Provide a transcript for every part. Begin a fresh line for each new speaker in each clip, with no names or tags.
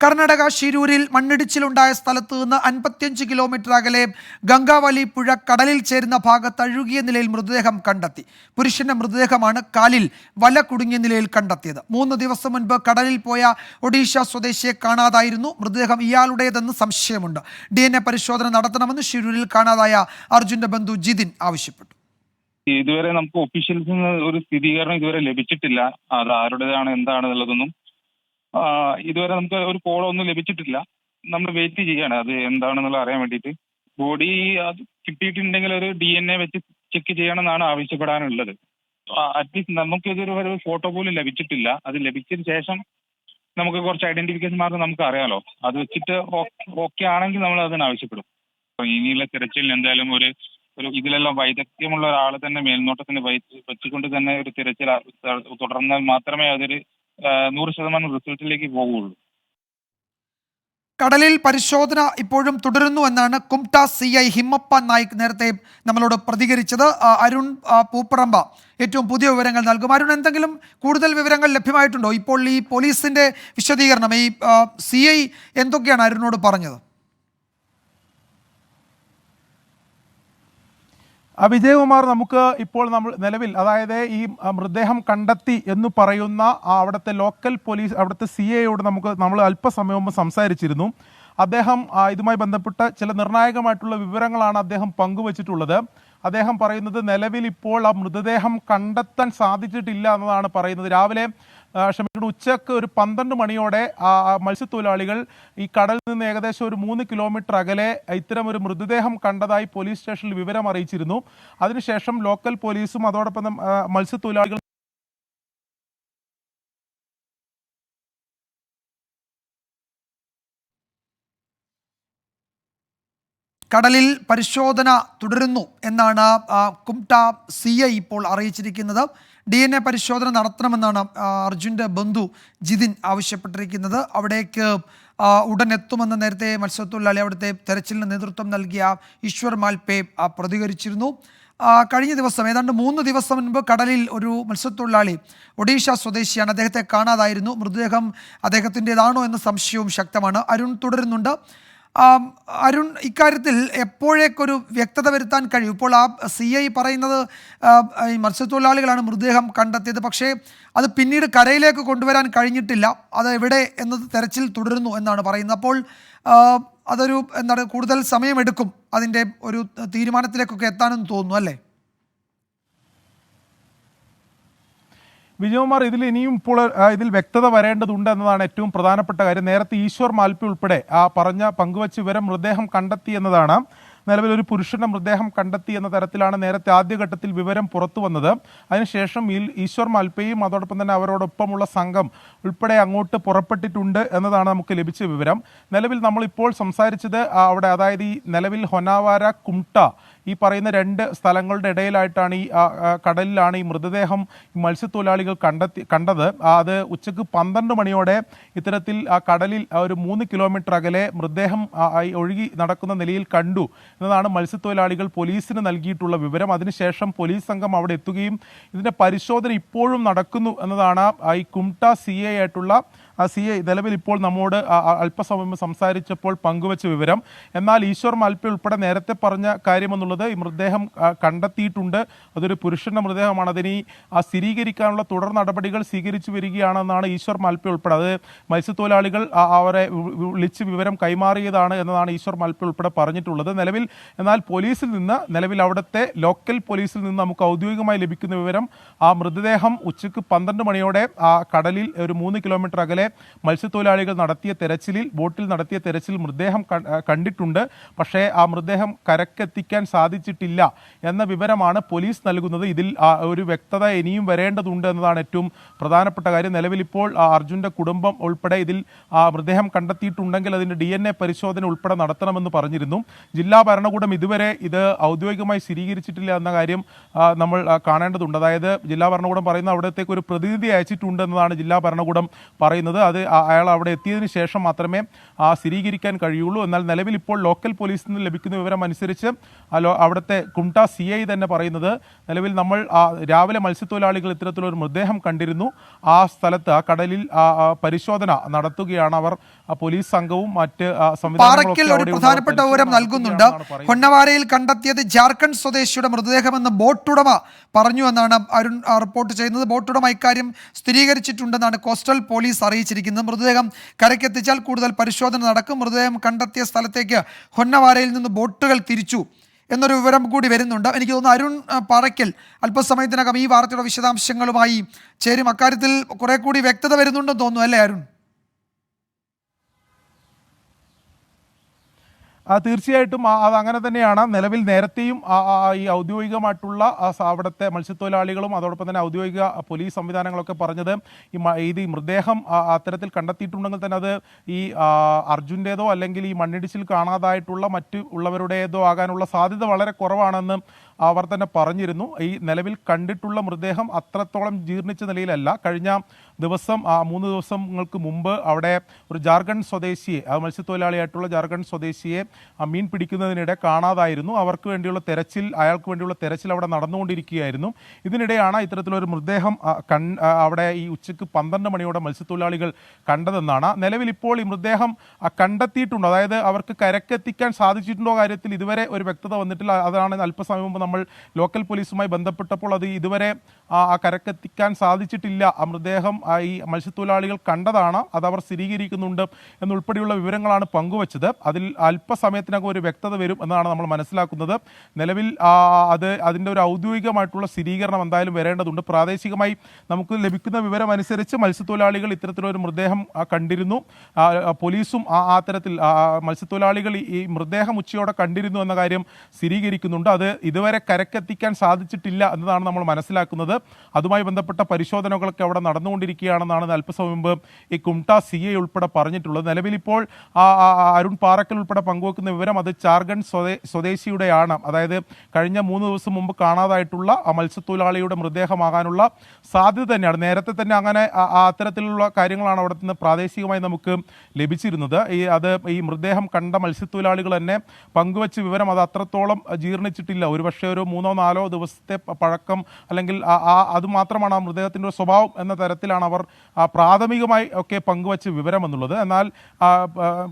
കർണാടക ഷിരൂരിൽ മണ്ണിടിച്ചിലുണ്ടായ സ്ഥലത്തു നിന്ന് അൻപത്തിയഞ്ച് കിലോമീറ്റർ അകലെ ഗംഗാവലി പുഴ കടലിൽ ചേരുന്ന ഭാഗത്ത് അഴുകിയ നിലയിൽ മൃതദേഹം കണ്ടെത്തി. പുരുഷന്റെ മൃതദേഹമാണ് കാലിൽ വല കുടുങ്ങിയ നിലയിൽ കണ്ടെത്തിയത്. മൂന്ന് ദിവസം മുൻപ് കടലിൽ പോയ ഒഡീഷ സ്വദേശിയെ കാണാതായിരുന്നു. മൃതദേഹം ഇയാളുടേതെന്ന് സംശയമുണ്ട്. ഡി പരിശോധന നടത്തണമെന്ന് ഷിരൂരിൽ കാണാതായ അർജുന്റെ ബന്ധു ജിതിൻ ആവശ്യപ്പെട്ടു.
ഇതുവരെ നമുക്ക് ഒഫീഷ്യൽസിൽ നിന്ന് ഒരു സ്ഥിരീകരണം ഇതുവരെ ലഭിച്ചിട്ടില്ല. അത് ആരുടേതാണ് എന്താണെന്നുള്ളതൊന്നും ഇതുവരെ നമുക്ക് ഒരു കോൾ ഒന്നും ലഭിച്ചിട്ടില്ല. നമ്മൾ വെയിറ്റ് ചെയ്യാണ്. അത് എന്താണെന്നുള്ള അറിയാൻ വേണ്ടിയിട്ട്. ബോഡി അത് കിട്ടിയിട്ടുണ്ടെങ്കിൽ ഒരു ഡി എൻ എ വെച്ച് ചെക്ക് ചെയ്യണമെന്നാണ് ആവശ്യപ്പെടാനുള്ളത്. അറ്റ്ലീസ്റ്റ് നമുക്ക് ഇതൊരു ഒരു ഫോട്ടോ പോലും ലഭിച്ചിട്ടില്ല. അത് ലഭിച്ചതിന് ശേഷം നമുക്ക് കുറച്ച് ഐഡന്റിഫിക്കേഷൻ മാർക്ക് നമുക്ക് അറിയാലോ. അത് വെച്ചിട്ട് ഓക്കെ ആണെങ്കിൽ നമ്മൾ അതിന് ആവശ്യപ്പെടും. അപ്പൊ ഇനിയുള്ള തിരച്ചിലിന് എന്തായാലും ഒരു ഒരു ഇതിലെല്ലാം വൈദഗ്ധ്യമുള്ള ഒരാൾ തന്നെ മേൽനോട്ടത്തിന് വഹിച്ച് വെച്ചുകൊണ്ട് തന്നെ ഒരു തിരച്ചിൽ തുടർന്നാൽ മാത്രമേ അതൊരു നൂറ് ശതമാനം റിസൾട്ടിലേക്ക് പോകുള്ളൂ.
കടലിൽ പരിശോധന ഇപ്പോഴും തുടരുന്നു എന്നാണ് കുംട സി ഐ ഹിമ്മപ്പ നായിക് നേരത്തെ നമ്മളോട് പ്രതികരിച്ചത്. അരുൺ പൂപ്പറമ്പ ഏറ്റവും പുതിയ വിവരങ്ങൾ നൽകും. അരുൺ എന്തെങ്കിലും കൂടുതൽ വിവരങ്ങൾ ലഭ്യമായിട്ടുണ്ടോ? ഇപ്പോൾ ഈ പോലീസിന്റെ വിശദീകരണം ഈ സി എന്തൊക്കെയാണ് അരുണോട് പറഞ്ഞത്?
ആ വിജയകുമാർ നമുക്ക് ഇപ്പോൾ നമ്മൾ നിലവിൽ അതായത് ഈ മൃതദേഹം കണ്ടെത്തി എന്ന് പറയുന്ന അവിടുത്തെ ലോക്കൽ പോലീസ് അവിടുത്തെ സി എയോട് നമുക്ക് നമ്മൾ അല്പസമയം മുമ്പ് സംസാരിച്ചിരുന്നു. അദ്ദേഹം ഇതുമായി ബന്ധപ്പെട്ട ചില നിർണായകമായിട്ടുള്ള വിവരങ്ങളാണ് അദ്ദേഹം പങ്കുവച്ചിട്ടുള്ളത്. അദ്ദേഹം പറയുന്നത് നിലവിൽ ഇപ്പോൾ ആ മൃതദേഹം കണ്ടെത്താൻ സാധിച്ചിട്ടില്ല എന്നതാണ് പറയുന്നത്. രാവിലെ ക്ഷമിക്കണം. ഉച്ചയ്ക്ക് ഒരു പന്ത്രണ്ട് മണിയോടെ മത്സ്യത്തൊഴിലാളികൾ ഈ കടലിൽ നിന്ന് ഏകദേശം ഒരു മൂന്ന് കിലോമീറ്റർ അകലെ ഇത്തരം ഒരു മൃതദേഹം കണ്ടതായി പോലീസ് സ്റ്റേഷനിൽ വിവരം അറിയിച്ചിരുന്നു. അതിനുശേഷം ലോക്കൽ പോലീസും അതോടൊപ്പം മത്സ്യത്തൊഴിലാളികൾ
കടലിൽ പരിശോധന തുടരുന്നു എന്നാണ് കുംട സി ഐ ഇപ്പോൾ അറിയിച്ചിരിക്കുന്നത്. ഡി എൻ എ പരിശോധന നടത്തണമെന്നാണ് അർജുന്റെ ബന്ധു ജിതിൻ ആവശ്യപ്പെട്ടിരിക്കുന്നത്. അവിടേക്ക് ഉടൻ എത്തുമെന്ന് നേരത്തെ മത്സ്യത്തൊഴിലാളി അവിടുത്തെ തെരച്ചിലിന് നേതൃത്വം നൽകിയ ഈശ്വർ മാൽപേ പ്രതികരിച്ചിരുന്നു. കഴിഞ്ഞ ദിവസം ഏതാണ്ട് മൂന്ന് ദിവസം മുൻപ് കടലിൽ ഒരു മത്സ്യത്തൊഴിലാളി ഒഡീഷ സ്വദേശിയാണ്. അദ്ദേഹത്തെ കാണാതായിരുന്നു. മൃതദേഹം അദ്ദേഹത്തിന്റെതാണോ എന്ന സംശയവും ശക്തമാണ്. അരുൺ തുടരുന്നുണ്ട്. അരുൺ ഇക്കാര്യത്തിൽ എപ്പോഴേക്കൊരു വ്യക്തത വരുത്താൻ കഴിയും? ഇപ്പോൾ ആ സി ഐ പറയുന്നത് ഈ മത്സ്യത്തൊഴിലാളികളാണ് മൃതദേഹം കണ്ടെത്തിയത്. പക്ഷേ അത് പിന്നീട് കരയിലേക്ക് കൊണ്ടുവരാൻ കഴിഞ്ഞിട്ടില്ല. അത് എവിടെ എന്നത് തെരച്ചിൽ തുടരുന്നു എന്നാണ് പറയുന്നത്. അപ്പോൾ അതൊരു എന്താണ് കൂടുതൽ സമയമെടുക്കും അതിന്റെ ഒരു തീരുമാനത്തിലേക്കൊക്കെ എത്താനെന്ന് തോന്നുന്നു അല്ലേ?
വിജയകുമാർ ഇതിൽ ഇനിയും ഇപ്പോൾ ഇതിൽ വ്യക്തത വരേണ്ടതുണ്ട് എന്നതാണ് ഏറ്റവും പ്രധാനപ്പെട്ട കാര്യം. നേരത്തെ ഈശ്വർ മാൽപ്പി ഉൾപ്പെടെ ആ പറഞ്ഞ പങ്കുവച്ച വിവരം മൃതദേഹം കണ്ടെത്തി എന്നതാണ്. നിലവിൽ ഒരു പുരുഷന്റെ മൃതദേഹം കണ്ടെത്തി എന്ന തരത്തിലാണ് നേരത്തെ ആദ്യഘട്ടത്തിൽ വിവരം പുറത്തു വന്നത്. അതിനുശേഷം ഈശ്വർ മാൽപ്പയും അതോടൊപ്പം തന്നെ അവരോടൊപ്പമുള്ള സംഘം ഉൾപ്പെടെ അങ്ങോട്ട് പുറപ്പെട്ടിട്ടുണ്ട് എന്നതാണ് നമുക്ക് ലഭിച്ച വിവരം. നിലവിൽ നമ്മളിപ്പോൾ സംസാരിച്ചത് അവിടെ അതായത് ഈ നിലവിൽ ഹൊനാവാര കുംട്ട ഈ പറയുന്ന രണ്ട് സ്ഥലങ്ങളുടെ ഇടയിലായിട്ടാണ് ഈ കടലിലാണ് ഈ മൃതദേഹം മത്സ്യത്തൊഴിലാളികൾ കണ്ടെത്തി കണ്ടത്. അത് ഉച്ചയ്ക്ക് പന്ത്രണ്ട് മണിയോടെ ഇത്തരത്തിൽ ആ കടലിൽ ഒരു മൂന്ന് കിലോമീറ്റർ അകലെ മൃതദേഹം ഒഴുകി നടക്കുന്ന നിലയിൽ കണ്ടു എന്നതാണ് മത്സ്യത്തൊഴിലാളികൾ പോലീസിന് നൽകിയിട്ടുള്ള വിവരം. അതിനുശേഷം പോലീസ് സംഘം അവിടെ എത്തുകയും ഇതിന്റെ പരിശോധന ഇപ്പോഴും നടക്കുന്നു എന്നതാണ് ഈ കുംട്ട സി ആയിട്ടുള്ള ആ സി ഐ നിലവിൽ ഇപ്പോൾ നമ്മോട് അല്പസമയം സംസാരിച്ചപ്പോൾ പങ്കുവച്ച വിവരം. എന്നാൽ ഈശ്വർ മാൽപ്പ ഉൾപ്പെടെ നേരത്തെ പറഞ്ഞ കാര്യമെന്നുള്ളത് ഈ മൃതദേഹം കണ്ടെത്തിയിട്ടുണ്ട്. അതൊരു പുരുഷന്റെ മൃതദേഹമാണ്. അതിനി ആ സ്ഥിരീകരിക്കാനുള്ള തുടർ നടപടികൾ സ്വീകരിച്ചു വരികയാണെന്നാണ് ഈശ്വർ മാൽപ്പ ഉൾപ്പെടെ. അത് മത്സ്യത്തൊഴിലാളികൾ അവരെ വിളിച്ച് വിവരം കൈമാറിയതാണ് എന്നതാണ് ഈശ്വർ മാൽപ്പ ഉൾപ്പെടെ പറഞ്ഞിട്ടുള്ളത്. നിലവിൽ എന്നാൽ പോലീസിൽ നിന്ന് നിലവിൽ അവിടുത്തെ ലോക്കൽ പോലീസിൽ നിന്ന് നമുക്ക് ഔദ്യോഗികമായി ലഭിക്കുന്ന വിവരം ആ മൃതദേഹം ഉച്ചയ്ക്ക് പന്ത്രണ്ട് മണിയോടെ ആ കടലിൽ ഒരു മൂന്ന് കിലോമീറ്റർ അകലെ മത്സ്യത്തൊഴിലാളികൾ നടത്തിയ തെരച്ചിലിൽ ബോട്ടിൽ നടത്തിയ തെരച്ചിൽ മൃതദേഹം കണ്ടിട്ടുണ്ട്. പക്ഷേ ആ മൃതദേഹം കരക്കെത്തിക്കാൻ സാധിച്ചിട്ടില്ല എന്ന വിവരമാണ് പോലീസ് നൽകുന്നത്. ഇതിൽ ഒരു വ്യക്തത ഇനിയും വരേണ്ടതുണ്ട് എന്നതാണ് ഏറ്റവും പ്രധാനപ്പെട്ട കാര്യം. നിലവിൽ ഇപ്പോൾ ആ, അർജുന്റെ കുടുംബം ഉൾപ്പെടെ ഇതിൽ മൃതദേഹം കണ്ടെത്തിയിട്ടുണ്ടെങ്കിൽ അതിന്റെ ഡി എൻ എ പരിശോധന ഉൾപ്പെടെ നടത്തണമെന്ന് പറഞ്ഞിരുന്നു. ജില്ലാ ഭരണകൂടം ഇതുവരെ ഇത് ഔദ്യോഗികമായി സ്ഥിരീകരിച്ചിട്ടില്ല എന്ന കാര്യം നമ്മൾ കാണേണ്ടതുണ്ട്. അതായത് ജില്ലാ ഭരണകൂടം പറയുന്ന അവിടത്തേക്ക് ഒരു പ്രതിനിധി അയച്ചിട്ടുണ്ട് എന്നതാണ് ജില്ലാ ഭരണകൂടം പറയുന്നത്. അത് അയാൾ അവിടെ എത്തിയതിന് ശേഷം മാത്രമേ ആ, സ്ഥിരീകരിക്കാൻ കഴിയുള്ളൂ. എന്നാൽ നിലവിൽ ഇപ്പോൾ ലോക്കൽ പോലീസിൽ നിന്ന് ലഭിക്കുന്ന വിവരം അനുസരിച്ച് അവിടുത്തെ കുംട്ട സി ഐ തന്നെ പറയുന്നത് നിലവിൽ നമ്മൾ ആ, രാവിലെ മത്സ്യത്തൊഴിലാളികൾ ഇത്തരത്തിലൊരു മൃതദേഹം കണ്ടിരുന്നു. ആ സ്ഥലത്ത് ആ കടലിൽ പരിശോധന നടത്തുകയാണ് അവർ. പോലീസ് സംഘവും മറ്റ് സംവിധാനങ്ങളും
പാറയ്ക്കൽ ഒരു പ്രധാനപ്പെട്ട വിവരം നൽകുന്നുണ്ട്. ഹൊന്നവാരയിൽ കണ്ടെത്തിയത് ജാർഖണ്ഡ് സ്വദേശിയുടെ മൃതദേഹമെന്ന് ബോട്ടുടമ പറഞ്ഞു എന്നാണ് അരുൺ റിപ്പോർട്ട് ചെയ്യുന്നത്. ബോട്ടുടമ ഇക്കാര്യം സ്ഥിരീകരിച്ചിട്ടുണ്ടെന്നാണ് കോസ്റ്റൽ പോലീസ് അറിയിച്ചിരിക്കുന്നത് മൃതദേഹം കരയ്ക്കെത്തിച്ചാൽ കൂടുതൽ പരിശോധന നടക്കും. മൃതദേഹം കണ്ടെത്തിയ സ്ഥലത്തേക്ക് ഹൊന്നവാരയിൽ നിന്ന് ബോട്ടുകൾ തിരിച്ചു എന്നൊരു വിവരം കൂടി വരുന്നുണ്ട്. എനിക്ക് തോന്നുന്നു അരുൺ പറയ്ക്കൽ അല്പസമയത്തിനകം ഈ വാർത്തയുടെ വിശദാംശങ്ങളുമായി ചേരും. അക്കാര്യത്തിൽ കുറെ കൂടി വ്യക്തത വരുന്നുണ്ടെന്ന് തോന്നുന്നു അല്ലേ അരുൺ?
തീർച്ചയായിട്ടും അങ്ങനെ തന്നെയാണ്. നിലവിൽ നേരത്തെയും ഈ ഔദ്യോഗികമായിട്ടുള്ള അവിടുത്തെ മത്സ്യത്തൊഴിലാളികളും അതോടൊപ്പം തന്നെ ഔദ്യോഗിക പോലീസ് സംവിധാനങ്ങളൊക്കെ പറഞ്ഞത് ഈ ഇത് മൃതദേഹം അത്തരത്തിൽ കണ്ടെത്തിയിട്ടുണ്ടെങ്കിൽ തന്നെ അത് ഈ അർജുന്റേതോ അല്ലെങ്കിൽ ഈ മണ്ണിടിച്ചിൽ കാണാതായിട്ടുള്ള മറ്റു ഉള്ളവരുടേതോ ആകാനുള്ള സാധ്യത വളരെ കുറവാണെന്ന് അവർ തന്നെ പറഞ്ഞിരുന്നു ഈ നിലവിൽ കണ്ടിട്ടുള്ള മൃതദേഹം അത്രത്തോളം ജീർണിച്ച നിലയിലല്ല. കഴിഞ്ഞ ദിവസം ആ മൂന്ന് ദിവസങ്ങൾക്ക് മുമ്പ് അവിടെ ഒരു ജാർഖണ്ഡ് സ്വദേശിയെ മത്സ്യത്തൊഴിലാളിയായിട്ടുള്ള ജാർഖണ്ഡ് സ്വദേശിയെ മീൻ പിടിക്കുന്നതിനിടെ കാണാതായിരുന്നു. അവർക്ക് വേണ്ടിയുള്ള തെരച്ചിൽ അയാൾക്ക് വേണ്ടിയുള്ള തെരച്ചിൽ അവിടെ നടന്നുകൊണ്ടിരിക്കുകയായിരുന്നു. ഇതിനിടെയാണ് ഇത്തരത്തിലൊരു മൃതദേഹം കൺ അവിടെ ഈ ഉച്ചയ്ക്ക് പന്ത്രണ്ട് മണിയോടെ മത്സ്യത്തൊഴിലാളികൾ കണ്ടതെന്നാണ്. നിലവിൽ ഇപ്പോൾ ഈ മൃതദേഹം കണ്ടെത്തിയിട്ടുണ്ട്. അതായത് അവർക്ക് കരക്കെത്തിക്കാൻ സാധിച്ചിട്ടുണ്ടോ കാര്യത്തിൽ ഇതുവരെ ഒരു വ്യക്തത വന്നിട്ടില്ല. അതാണ് അല്പസമയം മുമ്പ് നമ്മൾ ലോക്കൽ പോലീസുമായി ബന്ധപ്പെട്ടപ്പോൾ അത് ഇതുവരെ ആ കരക്കെത്തിക്കാൻ സാധിച്ചിട്ടില്ല. ആ മൃതദേഹം ഈ മത്സ്യത്തൊഴിലാളികൾ കണ്ടതാണ്. അത് അവർ സ്ഥിരീകരിക്കുന്നുണ്ട് എന്നുൾപ്പെടെയുള്ള വിവരങ്ങളാണ് പങ്കുവച്ചത്. അതിൽ അല്പസമയത്തിനകം ഒരു വ്യക്തത വരും എന്നാണ് നമ്മൾ മനസ്സിലാക്കുന്നത്. നിലവിൽ അത് അതിന്റെ ഒരു ഔദ്യോഗികമായിട്ടുള്ള സ്ഥിരീകരണം എന്തായാലും വരേണ്ടതുണ്ട്. പ്രാദേശികമായി നമുക്ക് ലഭിക്കുന്ന വിവരമനുസരിച്ച് മത്സ്യത്തൊഴിലാളികൾ ഇത്തരത്തിലൊരു മൃതദേഹം കണ്ടിരുന്നു. പോലീസും ആ ആ തരത്തിൽ ആ, ആ, മത്സ്യത്തൊഴിലാളികൾ ഈ മൃതദേഹം ഉച്ചയോടെ കണ്ടിരുന്നു എന്ന കാര്യം സ്ഥിരീകരിക്കുന്നുണ്ട്. അത് ഇതുവരെ കരക്കെത്തിക്കാൻ സാധിച്ചിട്ടില്ല എന്നതാണ് നമ്മൾ മനസ്സിലാക്കുന്നത്. അതുമായി ബന്ധപ്പെട്ട പരിശോധനകളൊക്കെ അവിടെ നടന്നുകൊണ്ടിരിക്കുകയാണെന്നാണ് അല്പസമയം മുമ്പ് ഈ കുംട്ട സി എ ഉൾപ്പെടെ പറഞ്ഞിട്ടുള്ളത്. ആ, അരുൺ പാറക്കൽ ഉൾപ്പെടെ പങ്കുവെക്കുന്ന വിവരം അത് ജാർഖണ്ഡ് സ്വദേ സ്വദേശിയുടെയാണ്. അതായത് കഴിഞ്ഞ മൂന്ന് ദിവസം മുമ്പ് കാണാതായിട്ടുള്ള മത്സ്യത്തൊഴിലാളിയുടെ മൃതദേഹമാകാനുള്ള സാധ്യത തന്നെയാണ്. നേരത്തെ തന്നെ അങ്ങനെ അത്തരത്തിലുള്ള കാര്യങ്ങളാണ് അവിടെ നിന്ന് പ്രാദേശികമായി നമുക്ക് ലഭിച്ചിരുന്നത്. ഈ അത് ഈ മൃതദേഹം കണ്ട മത്സ്യത്തൊഴിലാളികൾ തന്നെ പങ്കുവച്ച വിവരം അത് അത്രത്തോളം ജീർണിച്ചിട്ടില്ല. ഒരുപക്ഷെ ഒരു മൂന്നോ നാലോ ദിവസത്തെ പഴക്കം അല്ലെങ്കിൽ ആ- അതുമാത്രമാണ് അത് ആ മൃതദേഹത്തിന്റെ ഒരു സ്വഭാവം എന്ന തരത്തിലാണ് അവർ പ്രാഥമികമായി ഒക്കെ പങ്കുവച്ച വിവരം എന്നുള്ളത് എന്നാൽ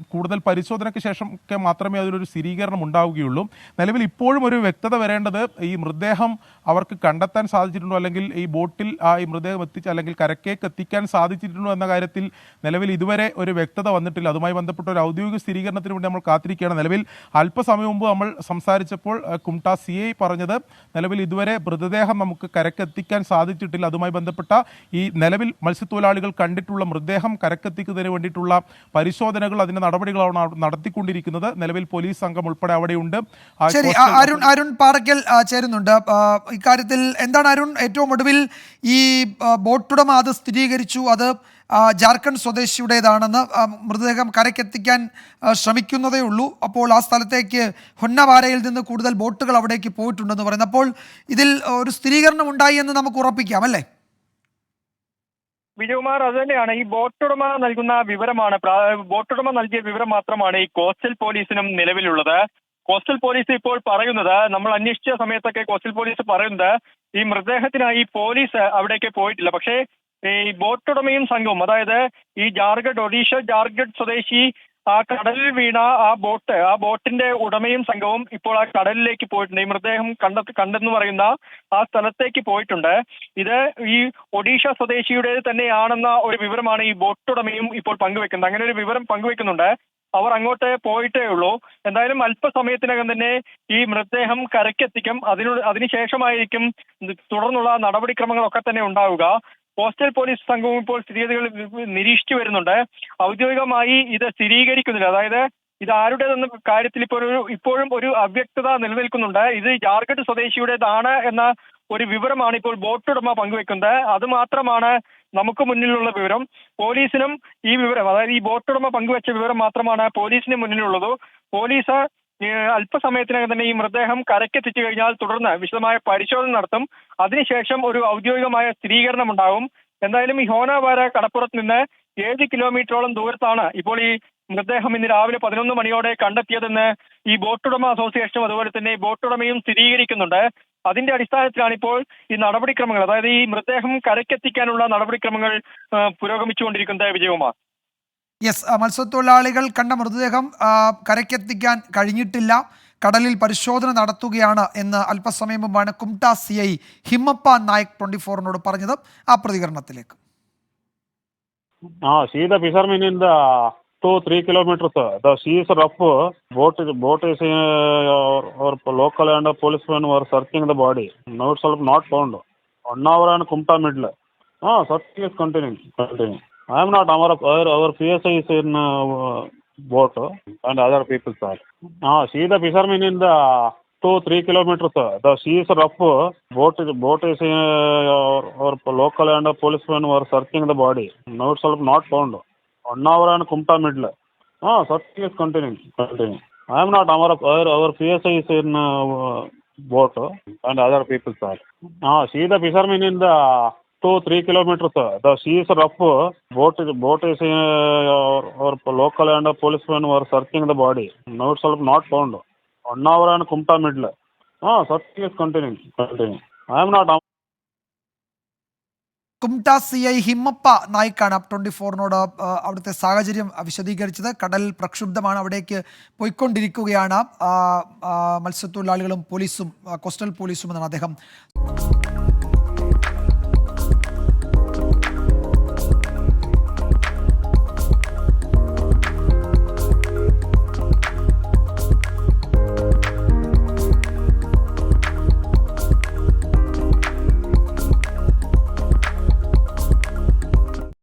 കൂടുതൽ പരിശോധനയ്ക്ക് ശേഷം ഒക്കെ മാത്രമേ അതിലൊരു സ്ഥിരീകരണം ഉണ്ടാവുകയുള്ളൂ. നിലവിൽ ഇപ്പോഴും ഒരു വ്യക്തത വരേണ്ടത് ഈ മൃതദേഹം അവർക്ക് കണ്ടെത്താൻ സാധിച്ചിട്ടുണ്ടോ അല്ലെങ്കിൽ ഈ ബോട്ടിൽ ആ ഈ മൃതദേഹം എത്തിച്ച് അല്ലെങ്കിൽ കരക്കേക്ക് എത്തിക്കാൻ സാധിച്ചിട്ടുണ്ടോ എന്ന കാര്യത്തിൽ നിലവിൽ ഇതുവരെ ഒരു വ്യക്തത വന്നിട്ടില്ല. അതുമായി ബന്ധപ്പെട്ട ഒരു ഔദ്യോഗിക സ്ഥിരീകരണത്തിന് വേണ്ടി നമ്മൾ കാത്തിരിക്കുകയാണ്. നിലവിൽ അല്പസമയം മുമ്പ് നമ്മൾ സംസാരിച്ചപ്പോൾ കുംട സി ഐ പറഞ്ഞത്. നിലവിൽ ഇതുവരെ മൃതദേഹം നമുക്ക് കരക്കെത്തിക്കാൻ സാധിച്ചിട്ടില്ല. അതുമായി ബന്ധപ്പെട്ട ഈ നിലവിൽ മത്സ്യത്തൊഴിലാളികൾ കണ്ടിട്ടുള്ള മൃതദേഹം കരക്കെത്തിക്കുന്നതിന് വേണ്ടിയിട്ടുള്ള പരിശോധനകൾ അതിന്റെ നടപടികളാണ് നടത്തിക്കൊണ്ടിരിക്കുന്നത്. നിലവിൽ പോലീസ് സംഘം ഉൾപ്പെടെ അവിടെയുണ്ട്.
ശരി അരുൺ അരുൺ പാറയ്ക്കൽ ചേരുന്നുണ്ട്. ഇക്കാര്യത്തിൽ എന്താണ് അരുൺ ഏറ്റവും ഒടുവിൽ ഈ ബോട്ടുടമ അത് സ്ഥിരീകരിച്ചു? അത് ജാർഖണ്ഡ് സ്വദേശിയുടേതാണെന്ന് മൃതദേഹം കരയ്ക്കെത്തിക്കാൻ ശ്രമിക്കുന്നതേ ഉള്ളൂ. അപ്പോൾ ആ സ്ഥലത്തേക്ക് ഹൊന്നവാരയിൽ നിന്ന് കൂടുതൽ ബോട്ടുകൾ അവിടേക്ക് പോയിട്ടുണ്ടെന്ന് പറയുന്നു. അപ്പോൾ ഇതിൽ ഒരു സ്ഥിരീകരണം ഉണ്ടായി എന്ന് നമുക്ക് ഉറപ്പിക്കാം അല്ലേ?
വിജയകുമാർ അത് തന്നെയാണ്. ഈ ബോട്ടുടമ നൽകുന്ന വിവരമാണ് ബോട്ടുടമ നൽകിയ വിവരം മാത്രമാണ് ഈ കോസ്റ്റൽ പോലീസിനും നിലവിലുള്ളത്. കോസ്റ്റൽ പോലീസ് ഇപ്പോൾ പറയുന്നത് നമ്മൾ അന്വേഷിച്ച സമയത്തൊക്കെ കോസ്റ്റൽ പോലീസ് പറയുന്നത് ഈ മൃതദേഹത്തിനായി പോലീസ് അവിടേക്ക് പോയിട്ടില്ല. പക്ഷേ ഈ ബോട്ട് ബോട്ടുടമയും സംഘവും അതായത് ഈ ജാർഖണ്ഡ് ഒഡീഷ ജാർഖണ്ഡ് സ്വദേശി ആ കടലിൽ വീണ ആ ബോട്ട് ആ ബോട്ടിന്റെ ഉടമയും സംഘവും ഇപ്പോൾ ആ കടലിലേക്ക് പോയിട്ടുണ്ട്. ഈ മൃതദേഹം കണ്ട കണ്ടെന്ന് പറയുന്ന ആ സ്ഥലത്തേക്ക് പോയിട്ടുണ്ട്. ഇത് ഈ ഒഡീഷ സ്വദേശിയുടെ തന്നെയാണെന്ന ഒരു വിവരമാണ് ഈ ബോട്ടുടമയും ഇപ്പോൾ പങ്കുവെക്കുന്നത്. അങ്ങനെ ഒരു വിവരം പങ്കുവെക്കുന്നുണ്ട്. അവർ അങ്ങോട്ട് പോയിട്ടേ ഉള്ളൂ. എന്തായാലും അല്പസമയത്തിനകം തന്നെ ഈ മൃതദേഹം കരയ്ക്കെത്തിക്കും. അതിനു അതിനുശേഷമായിരിക്കും തുടർന്നുള്ള നടപടിക്രമങ്ങളൊക്കെ തന്നെ ഉണ്ടാവുക. പോസ്റ്റൽ പോലീസ് സംഘവും ഇപ്പോൾ സ്ഥിതിഗതികൾ നിരീക്ഷിച്ചു വരുന്നുണ്ട്. ഔദ്യോഗികമായി ഇത് സ്ഥിരീകരിക്കുന്നില്ല. അതായത് ഇത് ആരുടേതെന്ന കാര്യത്തിൽ ഇപ്പോൾ ഒരു ഇപ്പോഴും ഒരു അവ്യക്തത നിലനിൽക്കുന്നുണ്ട്. ഇത് ജാർഖണ്ഡ് സ്വദേശിയുടേതാണ് എന്ന ഒരു വിവരമാണ് ഇപ്പോൾ ബോട്ട് ഉടമ പങ്കുവെക്കുന്നത്. അത് മാത്രമാണ് നമുക്ക് മുന്നിലുള്ള വിവരം. പോലീസിനും ഈ വിവരം അതായത് ഈ ബോട്ട് ഉടമ പങ്കുവെച്ച വിവരം മാത്രമാണ് പോലീസിന് മുന്നിലുള്ളത്. പോലീസ് അല്പസമയത്തിനകം തന്നെ ഈ മൃതദേഹം കരക്കെത്തിച്ചു കഴിഞ്ഞാൽ തുടർന്ന് വിശദമായ പരിശോധന നടത്തും. അതിനുശേഷം ഒരു ഔദ്യോഗികമായ സ്ഥിരീകരണം ഉണ്ടാകും എന്തായാലും ഈ ഹോനാവാര കടപ്പുറത്ത് നിന്ന് ഏഴ് കിലോമീറ്ററോളം ദൂരത്താണ് ഇപ്പോൾ ഈ മൃതദേഹം ഇന്ന് രാവിലെ പതിനൊന്ന് മണിയോടെ കണ്ടെത്തിയതെന്ന് ഈ ബോട്ടുടമ അസോസിയേഷനും അതുപോലെ തന്നെ ബോട്ടുടമയും സ്ഥിരീകരിക്കുന്നുണ്ട്. അതിന്റെ അടിസ്ഥാനത്തിലാണ് ഇപ്പോൾ ഈ നടപടിക്രമങ്ങൾ അതായത് ഈ മൃതദേഹം കരക്കെത്തിക്കാനുള്ള നടപടിക്രമങ്ങൾ പുരോഗമിച്ചുകൊണ്ടിരിക്കുന്നത് വിജയകുമാർ.
യെസ് ആ, മത്സ്യത്തൊഴിലാളികൾ കണ്ട മൃതദേഹം ആ, കരയ്ക്കെത്തിക്കാൻ കഴിഞ്ഞിട്ടില്ല കടലിൽ പരിശോധന നടത്തുകയാണ് എന്ന് അല്പസമയം മുമ്പാണ് Kumta C I Himmappa Nayak twenty ഫോറിനോട് പറഞ്ഞത് ആ പ്രതികരണത്തിലേക്ക്
Ah, uh, uh, found. One hour and Kumta Ah. I am not our our, our PSI is in uh, boat uh, and other people are. Ah, see the fisherman in the two, three kilometers. uh, The sea is rough. Boat is, boat is uh, our, local and policeman were searching the body. No, it's not found. One hour and Kumta middle. Ah, searching is continuing. continuing. I am not our our, our PSI is in uh, boat uh, and other people are. Ah, see the fisherman in the two, three kilometers. The The rough boat boat is is, boat is uh, our, our the body no. Now it's not found. One hour and Kumta middle. Ah, searching is continuing. continuing. I am not
Kumta C I ഹിമ്മപ്പ നായിക്കാണ് twenty ഫോറിനോട് അവിടുത്തെ സാഹചര്യം വിശദീകരിച്ചത് കടൽ പ്രക്ഷുബ്ധമാണ് അവിടേക്ക് പോയിക്കൊണ്ടിരിക്കുകയാണ് മത്സ്യത്തൊഴിലാളികളും പോലീസും coastal പോലീസും എന്നാണ് അദ്ദേഹം